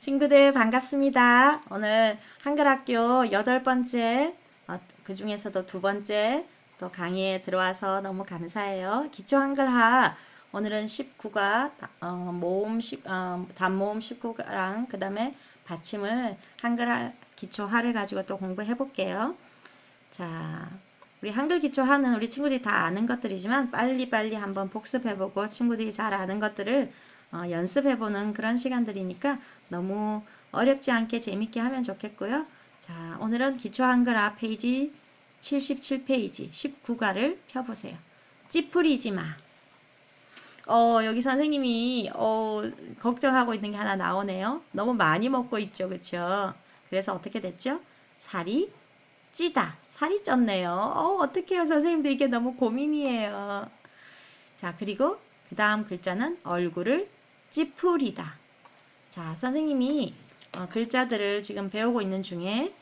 친구들 반갑습니다. 오늘 한글학교 여덟 번째, 어, 그 중에서도 두 번째 또 강의에 들어와서 너무 감사해요. 기초 한글하 오늘은 19가 어, 모음 10, 어, 단모음 19랑 그 다음에 받침을 한글 기초하를 가지고 또 공부해 볼게요. 자, 우리 한글 기초하는 우리 친구들이 다 아는 것들이지만 빨리빨리 한번 복습해 보고 친구들이 잘 아는 것들을 어, 연습해보는 그런 시간들이니까 너무 어렵지 않게 재밌게 하면 좋겠고요. 자, 오늘은 기초 한글아 페이지 77페이지 19가를 펴보세요. 찌푸리지 마. 어, 여기 선생님이 어, 걱정하고 있는 게 하나 나오네요. 너무 많이 먹고 있죠. 그쵸? 그래서 어떻게 됐죠? 살이 찌다. 살이 쪘네요. 어, 어떡해요. 선생님들 이게 너무 고민이에요. 자, 그리고 그 다음 글자는 얼굴을 찌푸리다. 자, 선생님이 어, 글자들을 지금 배우고 있는 중에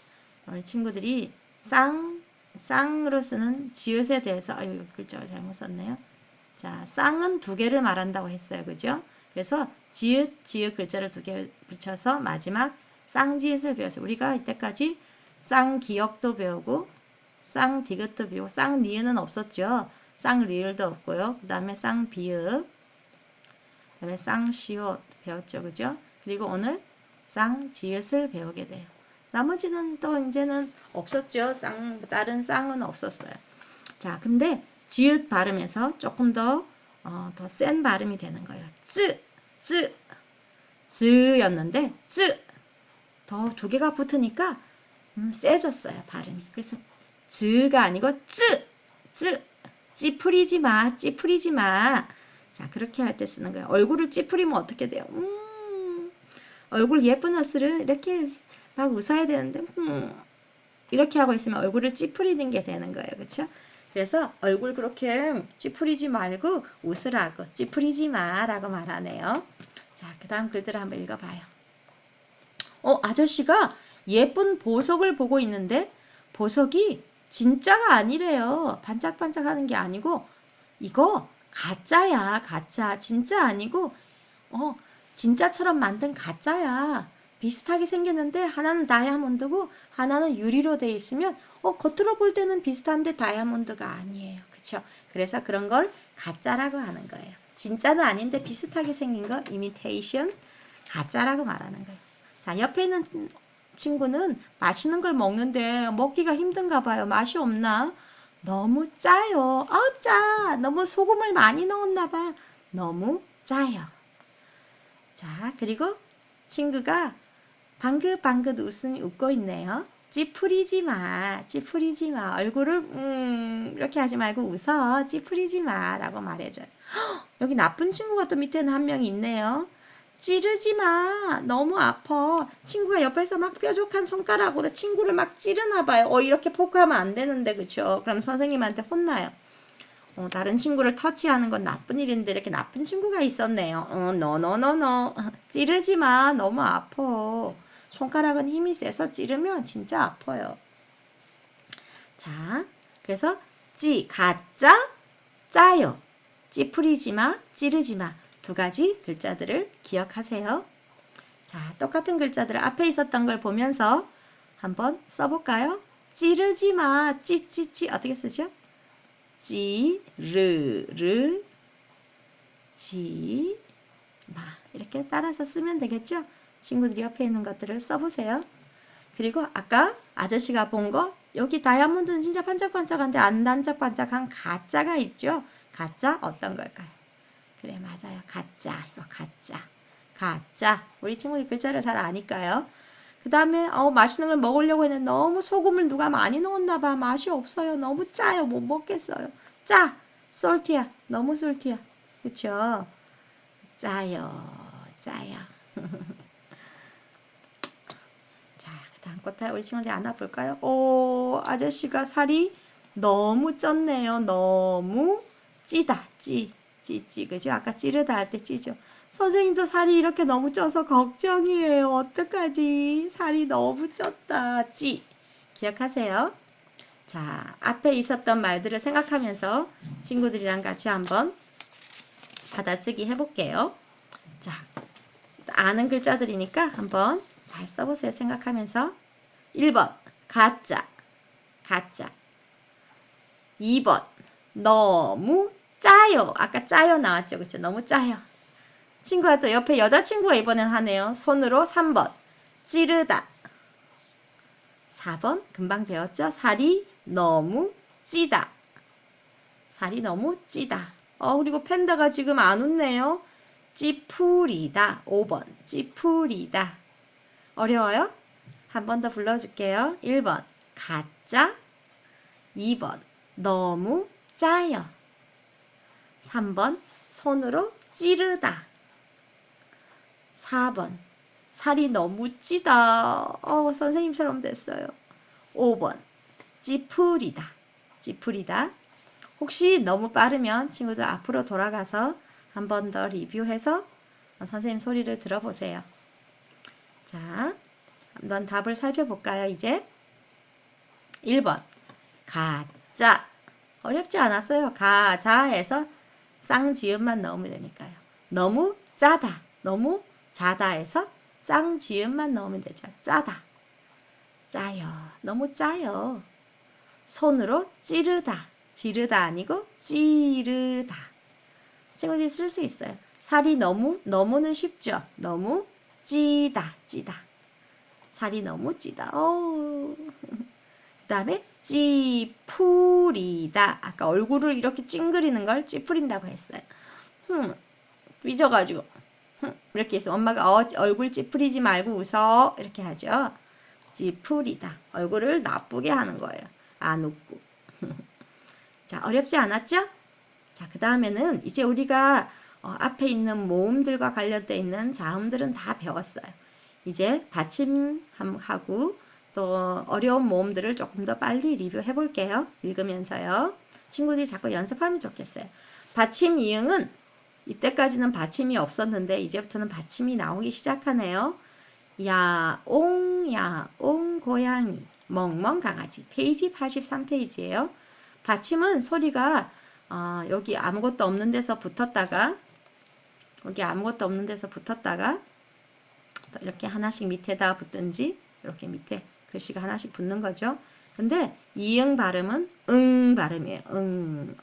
우리 친구들이 쌍, 쌍으로 쓰는 지읒에 대해서 아유, 글자를 잘못 썼네요. 자, 쌍은 두 개를 말한다고 했어요. 그죠? 그래서 지읒, 지읒 글자를 두 개 붙여서 마지막 쌍지읒을 배웠어요. 우리가 이때까지 쌍기역도 배우고 쌍디귿도 배우고 쌍니은은 없었죠. 쌍리을도 없고요. 그 다음에 쌍비읍 그 다음에 쌍시옷 배웠죠. 그죠? 그리고 오늘 쌍지읒을 배우게 돼요. 나머지는 또 이제는 없었죠. 쌍, 다른 쌍은 없었어요. 자, 근데 지읒 발음에서 조금 더, 어, 발음이 되는 거예요. 쯔, 쯔, 즈였는데, 쯔. 더 두 개가 붙으니까, 음, 세졌어요. 발음이. 그래서, 즈가 아니고, 쯔, 쯔. 찌푸리지 마, 찌푸리지 마. 자, 그렇게 할 때 쓰는 거예요. 얼굴을 찌푸리면 어떻게 돼요? 음, 얼굴 예쁜 옷을 이렇게 막 웃어야 되는데, 음, 이렇게 하고 있으면 얼굴을 찌푸리는 게 되는 거예요. 그렇죠? 그래서 얼굴 그렇게 찌푸리지 말고 웃으라고 찌푸리지 마라고 말하네요. 자, 그 다음 글들을 한번 읽어봐요. 어, 아저씨가 예쁜 보석을 보고 있는데 보석이 진짜가 아니래요. 반짝반짝 하는 게 아니고 이거 가짜야, 가짜. 진짜 아니고 어, 진짜처럼 만든 가짜야. 비슷하게 생겼는데 하나는 다이아몬드고 하나는 유리로 되어 있으면 어, 겉으로 볼 때는 비슷한데 다이아몬드가 아니에요. 그쵸? 그래서 그런 걸 가짜라고 하는 거예요. 진짜는 아닌데 비슷하게 생긴 거 이미테이션 가짜라고 말하는 거예요. 자, 옆에 있는 친구는 맛있는 걸 먹는데 먹기가 힘든가 봐요. 맛이 없나? 너무 짜요. 아, 짜. 너무 소금을 많이 넣었나 봐. 너무 짜요. 자, 그리고 친구가 방긋방긋 웃음이 웃고 있네요. 찌푸리지 마, 찌푸리지 마. 얼굴을 음 이렇게 하지 말고 웃어, 찌푸리지 마라고 말해줘요. 헉, 여기 나쁜 친구가 또 밑에는 한 명이 있네요. 찌르지 마, 너무 아파. 친구가 옆에서 막 뾰족한 손가락으로 친구를 막 찌르나 봐요. 어 이렇게 포크하면 안 되는데 그쵸? 그럼 선생님한테 혼나요. 어, 다른 친구를 터치하는 건 나쁜 일인데 이렇게 나쁜 친구가 있었네요. 어, 너너너너 찌르지 마, 너무 아파. 손가락은 힘이 세서 찌르면 진짜 아파요. 자, 그래서 찌, 가짜, 짜요. 찌푸리지 마, 찌르지 마. 두 가지 글자들을 기억하세요. 자, 똑같은 글자들 앞에 있었던 걸 보면서 한번 써볼까요? 찌르지 마, 찌찌찌 어떻게 쓰죠? 찌르르 지마 이렇게 따라서 쓰면 되겠죠? 친구들이 옆에 있는 것들을 써보세요. 그리고 아까 아저씨가 본 거 여기 다이아몬드는 진짜 반짝반짝한데 안 반짝반짝한 가짜가 있죠. 가짜 어떤 걸까요? 그래 맞아요. 가짜 이거 가짜 가짜 우리 친구들 글자를 잘 아니까요. 그 다음에 어, 맛있는 걸 먹으려고 했는데 너무 소금을 누가 많이 넣었나 봐. 맛이 없어요. 너무 짜요. 못 먹겠어요. 짜. 솔티야. 너무 솔티야. 그쵸? 짜요. 짜요. 자, 그 다음 것부터 우리 친구들 하나 볼까요? 오, 아저씨가 살이 너무 쪘네요. 너무 찌다. 찌. 찌찌. 그죠? 아까 찌르다 할 때 찌죠. 선생님도 살이 이렇게 너무 쪄서 걱정이에요. 어떡하지? 살이 너무 쪘다. 찌. 기억하세요? 자, 앞에 있었던 말들을 생각하면서 친구들이랑 같이 한번 받아쓰기 해볼게요. 자, 아는 글자들이니까 한번 잘 써보세요. 생각하면서. 1번, 가짜. 가짜. 2번, 너무 짜요. 아까 짜요 나왔죠. 그쵸? 너무 짜요. 친구가 또 옆에 여자친구가 이번엔 하네요. 손으로 3번, 찌르다. 4번, 금방 배웠죠? 살이 너무 찌다. 살이 너무 찌다. 어, 그리고 팬다가 지금 안 웃네요. 찌푸리다. 5번, 찌푸리다. 어려워요? 한 번 더 불러줄게요. 1번, 가짜. 2번, 너무 짜요. 3번, 손으로 찌르다. 4번, 살이 너무 찌다. 어, 선생님처럼 됐어요. 5번, 찌푸리다. 찌푸리다. 혹시 너무 빠르면 친구들 앞으로 돌아가서 한 번 더 리뷰해서 선생님 소리를 들어보세요. 자, 한번 답을 살펴볼까요, 이제? 1번. 가짜. 어렵지 않았어요. 가자에서 쌍지음만 넣으면 되니까요. 너무 짜다. 너무 자다에서 쌍지음만 넣으면 되죠. 짜다. 짜요. 너무 짜요. 손으로 찌르다. 지르다 아니고 찌르다. 친구들이 쓸 수 있어요. 살이 너무, 너무는 쉽죠. 너무 찌다, 찌다. 살이 너무 찌다. 어우. 그 다음에 찌푸리다. 아까 얼굴을 이렇게 찡그리는 걸 찌푸린다고 했어요. 흠, 삐져가지고. 흠, 이렇게 해서 엄마가 어, 얼굴 찌푸리지 말고 웃어. 이렇게 하죠. 찌푸리다. 얼굴을 나쁘게 하는 거예요. 안 웃고. 자, 어렵지 않았죠? 자, 그 다음에는 이제 우리가 어, 앞에 있는 모음들과 관련되어 있는 자음들은 다 배웠어요. 이제 받침하고 또 어려운 모음들을 조금 더 빨리 리뷰해 볼게요. 읽으면서요. 친구들이 자꾸 연습하면 좋겠어요. 받침 이응은 이때까지는 받침이 없었는데 이제부터는 받침이 나오기 시작하네요. 야옹 야옹 고양이 멍멍 강아지 페이지 83페이지예요. 받침은 소리가 어, 여기 아무것도 없는 데서 붙었다가 여기 아무것도 없는 데서 붙었다가 이렇게 하나씩 밑에다 붙든지 이렇게 밑에 글씨가 하나씩 붙는 거죠. 근데 이응 발음은 응 발음이에요. 응,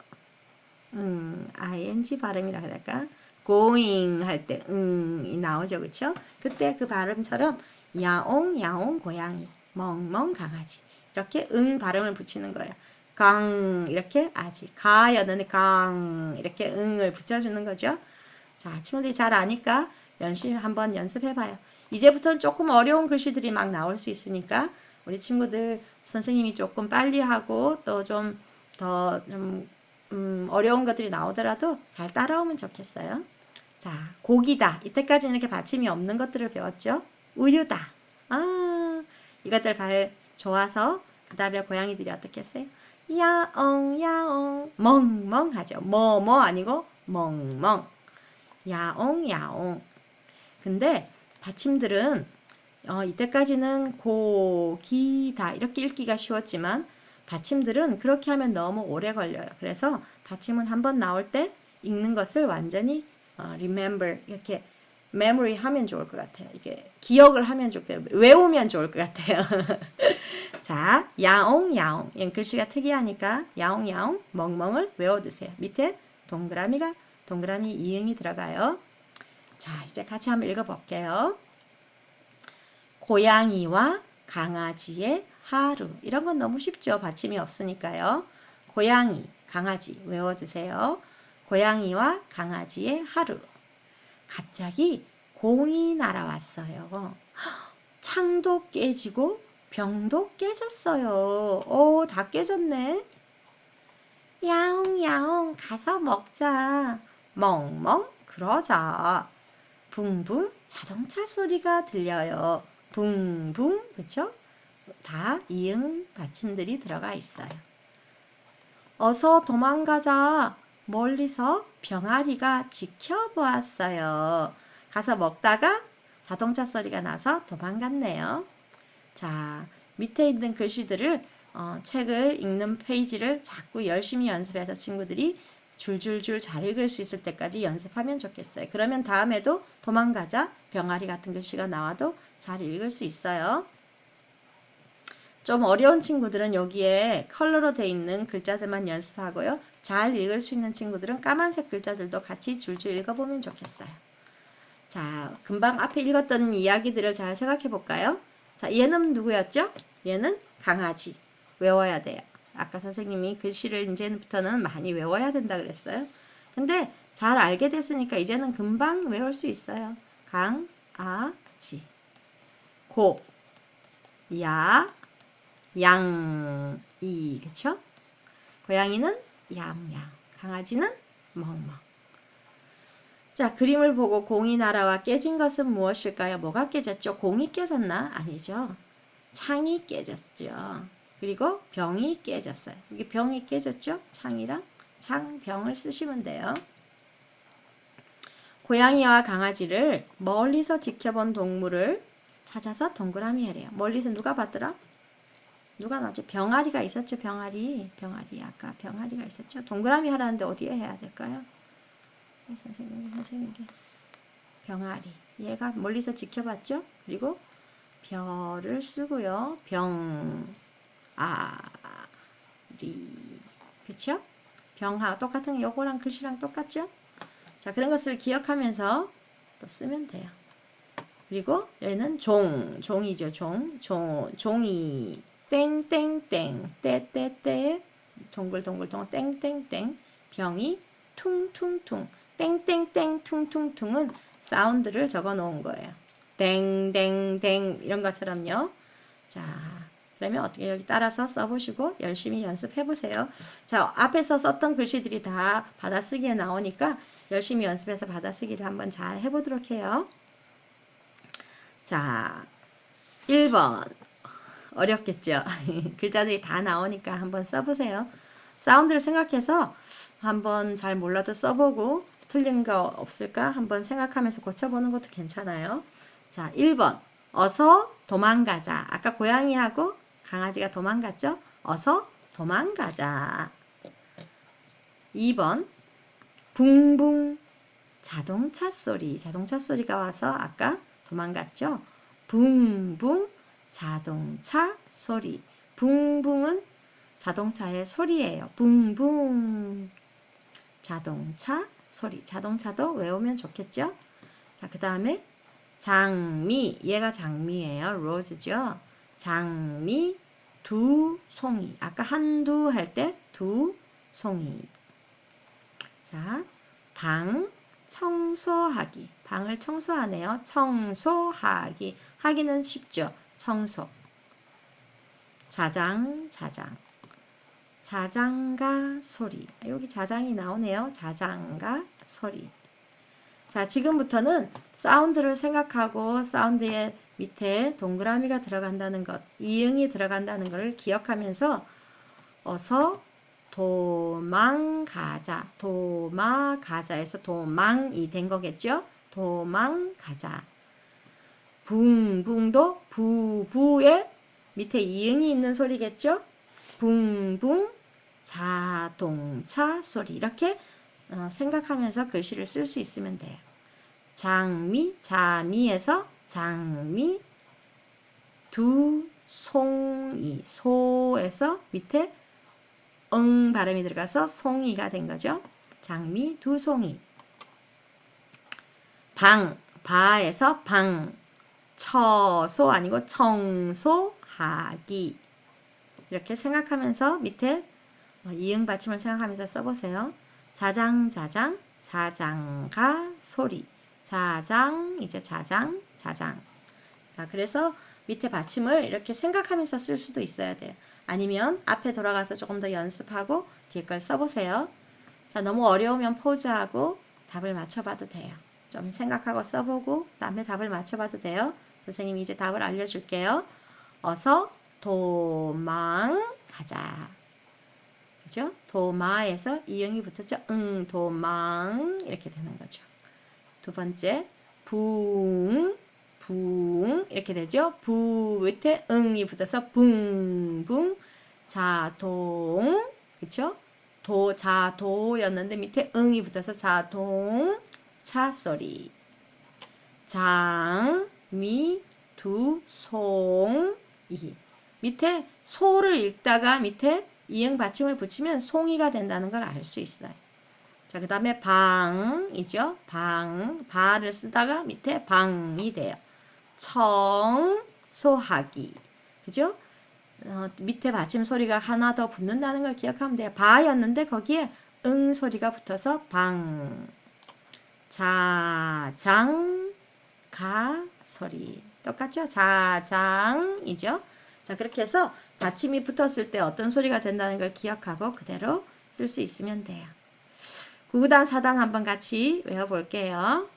응, ing 발음이라 해야 될까? going 할 때 응이 나오죠, 그렇죠? 그때 그 발음처럼 야옹 야옹 고양이, 멍멍 강아지 이렇게 응 발음을 붙이는 거예요. 강 이렇게 아지 가였는데 강 이렇게 응을 붙여주는 거죠. 자 친구들이 잘 아니까 연습 한번 연습해봐요. 이제부터는 조금 어려운 글씨들이 막 나올 수 있으니까 우리 친구들 선생님이 조금 빨리 하고 또 좀더 좀, 음, 어려운 것들이 나오더라도 잘 따라오면 좋겠어요. 자, 고기다. 이때까지 이렇게 받침이 없는 것들을 배웠죠. 우유다. 아, 이것들 발 좋아서 그 다음에 고양이들이 어떻게 했어요? 야옹 야옹 멍멍하죠. 뭐뭐 아니고 멍멍. 야옹 야옹. 근데 받침들은 어, 이때까지는 고 기 다 이렇게 읽기가 쉬웠지만 받침들은 그렇게 하면 너무 오래 걸려요. 그래서 받침은 한번 나올 때 읽는 것을 완전히 어, remember 이렇게 memory 하면 좋을 것 같아요. 이게 기억을 하면 좋겠요 외우면 좋을 것 같아요. 자, 야옹 야옹. 이 글씨가 특이하니까 야옹 야옹 멍멍을 외워두세요. 밑에 동그라미가 동그라미 이응이 들어가요. 자, 이제 같이 한번 읽어볼게요. 고양이와 강아지의 하루. 이런 건 너무 쉽죠. 받침이 없으니까요. 고양이, 강아지 외워주세요. 고양이와 강아지의 하루. 갑자기 공이 날아왔어요. 창도 깨지고 병도 깨졌어요. 오, 다 깨졌네. 야옹, 야옹, 가서 먹자. 멍멍, 그러자. 붕붕, 자동차 소리가 들려요. 붕붕, 그쵸? 다 이응 받침들이 들어가 있어요. 어서 도망가자. 멀리서 병아리가 지켜보았어요. 가서 먹다가 자동차 소리가 나서 도망갔네요. 자, 밑에 있는 글씨들을 어, 책을 읽는 페이지를 자꾸 열심히 연습해서 친구들이 줄줄줄 잘 읽을 수 있을 때까지 연습하면 좋겠어요. 그러면 다음에도 도망가자, 병아리 같은 글씨가 나와도 잘 읽을 수 있어요. 좀 어려운 친구들은 여기에 컬러로 돼 있는 글자들만 연습하고요. 잘 읽을 수 있는 친구들은 까만색 글자들도 같이 줄줄 읽어보면 좋겠어요. 자, 금방 앞에 읽었던 이야기들을 잘 생각해 볼까요? 자, 얘는 누구였죠? 얘는 강아지. 외워야 돼요. 아까 선생님이 글씨를 이제부터는 많이 외워야 된다 그랬어요. 근데 잘 알게 됐으니까 이제는 금방 외울 수 있어요. 강, 아, 지. 고, 야, 양, 이. 그쵸? 고양이는 얌얌. 강아지는 멍멍. 자, 그림을 보고 공이 날아와 깨진 것은 무엇일까요? 뭐가 깨졌죠? 공이 깨졌나? 아니죠. 창이 깨졌죠. 그리고 병이 깨졌어요. 이게 병이 깨졌죠? 창이랑 창, 병을 쓰시면 돼요. 고양이와 강아지를 멀리서 지켜본 동물을 찾아서 동그라미 해래요. 멀리서 누가 봤더라? 누가 나왔죠? 병아리가 있었죠? 병아리. 병아리. 아까 병아리가 있었죠? 동그라미 하라는데 어디에 해야 될까요? 선생님, 선생님께. 병아리. 얘가 멀리서 지켜봤죠? 그리고 별을 쓰고요. 병, 아, 리. 그쵸? 병하. 똑같은 요거랑 글씨랑 똑같죠? 자, 그런 것을 기억하면서 또 쓰면 돼요. 그리고 얘는 종, 종이죠, 종. 종, 종이. 땡땡땡. 떼떼떼. 동글동글동글 땡땡땡. 병이 퉁퉁퉁. 땡땡땡 퉁퉁퉁은 사운드를 적어 놓은 거예요. 땡땡땡 이런 것처럼요. 자, 그러면 어떻게 여기 따라서 써보시고 열심히 연습해 보세요. 자, 앞에서 썼던 글씨들이 다 받아쓰기에 나오니까 열심히 연습해서 받아쓰기를 한번 잘 해보도록 해요. 자, 1번. 어렵겠죠? 글자들이 다 나오니까 한번 써보세요. 사운드를 생각해서 한번 잘 몰라도 써보고 틀린 거 없을까 한번 생각하면서 고쳐보는 것도 괜찮아요. 자, 1번. 어서 도망가자. 아까 고양이하고 강아지가 도망갔죠? 어서 도망가자. 2번. 붕붕. 자동차 소리. 자동차 소리가 와서 아까 도망갔죠? 붕붕. 자동차 소리. 붕붕은 자동차의 소리예요. 붕붕. 자동차 소리. 자동차도 외우면 좋겠죠? 자, 그 다음에 장미. 얘가 장미예요. 로즈죠. 장미 두 송이. 아까 한두 할 때 두 송이. 자, 방 청소하기. 방을 청소하네요. 청소하기. 하기는 쉽죠. 청소. 자장, 자장. 자장가 소리. 여기 자장이 나오네요. 자장가 소리. 자, 지금부터는 사운드를 생각하고 사운드의 밑에 동그라미가 들어간다는 것, 이응이 들어간다는 것을 기억하면서 어서 도망가자. 도마가자에서 도망이 된 거겠죠? 도망가자. 붕붕도 부부의 밑에 이응이 있는 소리겠죠? 붕붕 자동차 소리 이렇게 어, 생각하면서 글씨를 쓸 수 있으면 돼요. 장미 자미에서 장미 두 송이 소에서 밑에 응 발음이 들어가서 송이가 된 거죠. 장미 두 송이 방 바에서 방 처소 아니고 청소하기 이렇게 생각하면서 밑에 어, 이응 받침을 생각하면서 써보세요. 자장 자장 자장가 소리 자장 이제 자장 자장 자, 그래서 밑에 받침을 이렇게 생각하면서 쓸 수도 있어야 돼요. 아니면 앞에 돌아가서 조금 더 연습하고 뒤에 걸 써보세요. 자, 너무 어려우면 포즈하고 답을 맞춰봐도 돼요. 좀 생각하고 써보고 다음에 답을 맞춰봐도 돼요. 선생님이 이제 답을 알려줄게요. 어서 도망가자. 그죠? 도마에서 이응이 붙었죠? 응, 도망 이렇게 되는 거죠. 두 번째, 붕, 붕 이렇게 되죠? 부 밑에 응이 붙어서 붕붕 자동 그쵸? 도, 자도였는데 밑에 응이 붙어서 자동, 차 소리. 장, 미, 두, 송, 이. 밑에 소를 읽다가 밑에 이응 받침을 붙이면 송이가 된다는 걸 알 수 있어요. 자, 그 다음에 방이죠. 방, 바를 쓰다가 밑에 방이 돼요. 청소하기. 그죠? 어, 밑에 받침 소리가 하나 더 붙는다는 걸 기억하면 돼요. 바였는데 거기에 응 소리가 붙어서 방. 자 장, 가 소리. 똑같죠? 자 장이죠. 자, 그렇게 해서 받침이 붙었을 때 어떤 소리가 된다는 걸 기억하고 그대로 쓸 수 있으면 돼요. 9단, 4단 한번 같이 외워볼게요.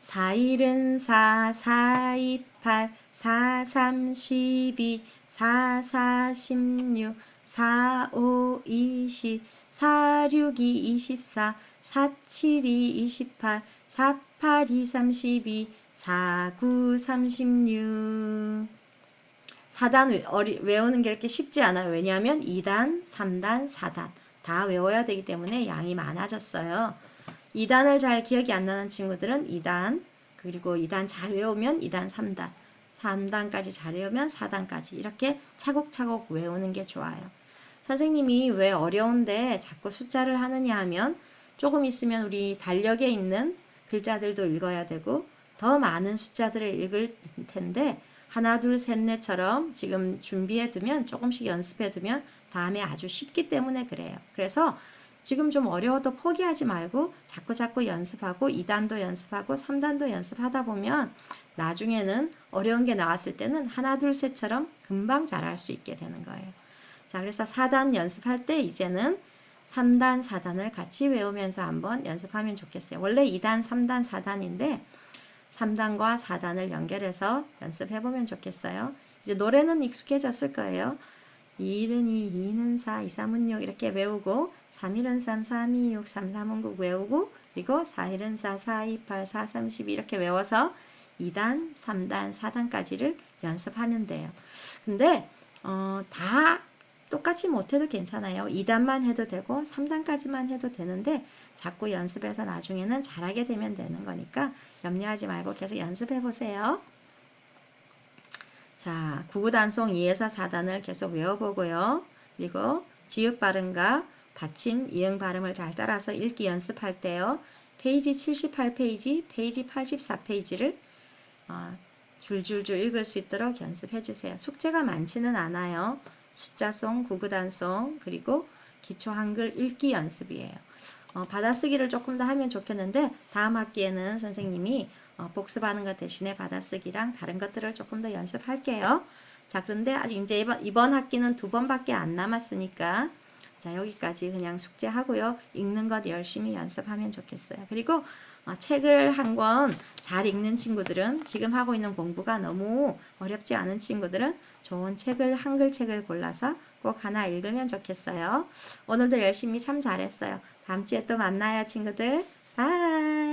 4일은 4, 4, 2, 8, 4, 3, 12, 4, 4, 16, 4, 5, 20, 4, 6, 2, 24, 4, 7, 2, 28, 4, 8, 2, 32, 4, 9, 36. 4단 외우는 게 이렇게 쉽지 않아요. 왜냐하면 2단, 3단, 4단 다 외워야 되기 때문에 양이 많아졌어요. 2단을 잘 기억이 안 나는 친구들은 2단, 그리고 2단 잘 외우면 2단, 3단, 3단까지 잘 외우면 4단까지 이렇게 차곡차곡 외우는 게 좋아요. 선생님이 왜 어려운데 자꾸 숫자를 하느냐 하면 조금 있으면 우리 달력에 있는 글자들도 읽어야 되고 더 많은 숫자들을 읽을 텐데 하나, 둘, 셋, 넷처럼 지금 준비해 두면 조금씩 연습해 두면 다음에 아주 쉽기 때문에 그래요. 그래서 지금 좀 어려워도 포기하지 말고 자꾸 자꾸 연습하고 2단도 연습하고 3단도 연습하다 보면 나중에는 어려운 게 나왔을 때는 하나, 둘, 셋처럼 금방 잘할 수 있게 되는 거예요. 자, 그래서 4단 연습할 때 이제는 3단, 4단을 같이 외우면서 한번 연습하면 좋겠어요. 원래 2단, 3단, 4단인데 3단과 4단을 연결해서 연습해 보면 좋겠어요. 이제 노래는 익숙해졌을 거예요. 2일은 2, 2는 4, 2, 3은 6 이렇게 외우고 3일은 3, 3, 2, 6, 3, 3은 9 외우고 그리고 4일은 4, 4, 2, 8, 4, 3, 12 이렇게 외워서 2단, 3단, 4단까지를 연습하면 돼요. 근데 어, 다 똑같이 못해도 괜찮아요. 2단만 해도 되고 3단까지만 해도 되는데 자꾸 연습해서 나중에는 잘하게 되면 되는 거니까 염려하지 말고 계속 연습해 보세요. 자, 구구단송 2에서 4단을 계속 외워보고요. 그리고 지읒 발음과 받침, 이응 발음을 잘 따라서 읽기 연습할 때요. 페이지 78페이지, 페이지 84페이지를 어, 줄줄줄 읽을 수 있도록 연습해 주세요. 숙제가 많지는 않아요. 숫자송, 구구단송, 그리고 기초 한글 읽기 연습이에요. 어, 받아쓰기를 조금 더 하면 좋겠는데 다음 학기에는 선생님이 어, 복습하는 것 대신에 받아쓰기랑 다른 것들을 조금 더 연습할게요. 자 그런데 아직 이제 이번, 이번 학기는 두 번밖에 안 남았으니까 자 여기까지 그냥 숙제하고요. 읽는 것 열심히 연습하면 좋겠어요. 그리고 어, 책을 한 권 잘 읽는 친구들은 지금 하고 있는 공부가 너무 어렵지 않은 친구들은 좋은 책을 한글 책을 골라서 꼭 하나 읽으면 좋겠어요. 오늘도 열심히 참 잘했어요. 다음 주에 또 만나요 친구들. 바이